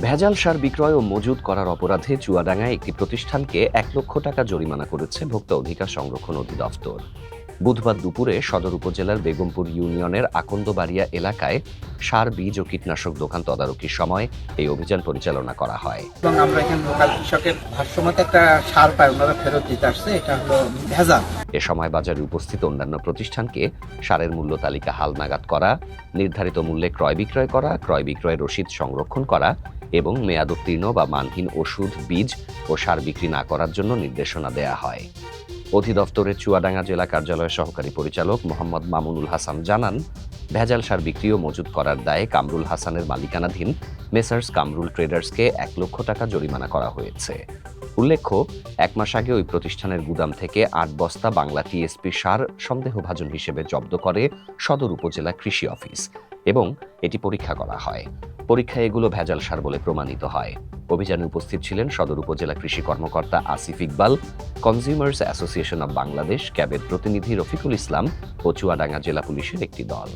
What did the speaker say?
ভেজাল সার বিক্রয় ও মজুদ করার অপরাধে চুয়াডাঙ্গায় একটি প্রতিষ্ঠানকে এক লক্ষ টাকা জরিমানা করেছে ভোক্তা অধিকার সংরক্ষণ অধিদপ্তর। বুধবার দুপুরে সদর উপজেলার বেগমপুর ইউনিয়নের আকন্দবাড়িয়া এলাকায় সার বীজ ও কীটনাশক দোকান তদারকির সময় এই অভিযান পরিচালনা করা হয়। এবং আমরা এখানে লোকাল কৃষকের ভাষ্যমতে একটা সার পাই ওনারা ফেরত দিতে আসছে এটা হলো ভেজাল। এ সময় বাজারে উপস্থিত অন্যান্য প্রতিষ্ঠানকে সারের মূল্য তালিকা হালনাগাদ করা নির্ধারিত মূল্যে ক্রয় বিক্রয় করা ক্রয় বিক্রয় রসিদ সংরক্ষণ করা এবং মেয়াদোত্তীর্ণ বা মানহীন ওষুধ বীজ ও সার বিক্রি না করার জন্য নির্দেশনা দেয়া হয়। অধিদপ্তরের চুয়াডাঙ্গা জেলা কার্যালয়ের সহকারী পরিচালক মোহাম্মদ মামুনুল হাসান জানান, ভেজাল সার বিক্রি ও মজুত করার দায়ে কামরুল হাসানের মালিকানাধীন মেসার্স কামরুল ট্রেডার্সকে এক লক্ষ টাকা জরিমানা করা হয়েছে। উল্লেখ্য, এক মাস আগে ওই প্রতিষ্ঠানের গুদাম থেকে আট বস্তা বাংলা টিএসপি সার সন্দেহভাজন হিসেবে জব্দ করে সদর উপজেলা কৃষি অফিস এবং এটি পরীক্ষা করা হয়। পরীক্ষায় এগুলো ভেজাল সার বলে প্রমাণিত হয়। অভিযানে উপস্থিত ছিলেন সদর উপজেলা কৃষি কর্মকর্তা Asif Iqbal consumers association of Bangladesh ক্যাবের প্রতিনিধি রফিকুল ইসলাম ও চুয়াডাঙ্গা জেলা পুলিশের একটি দল।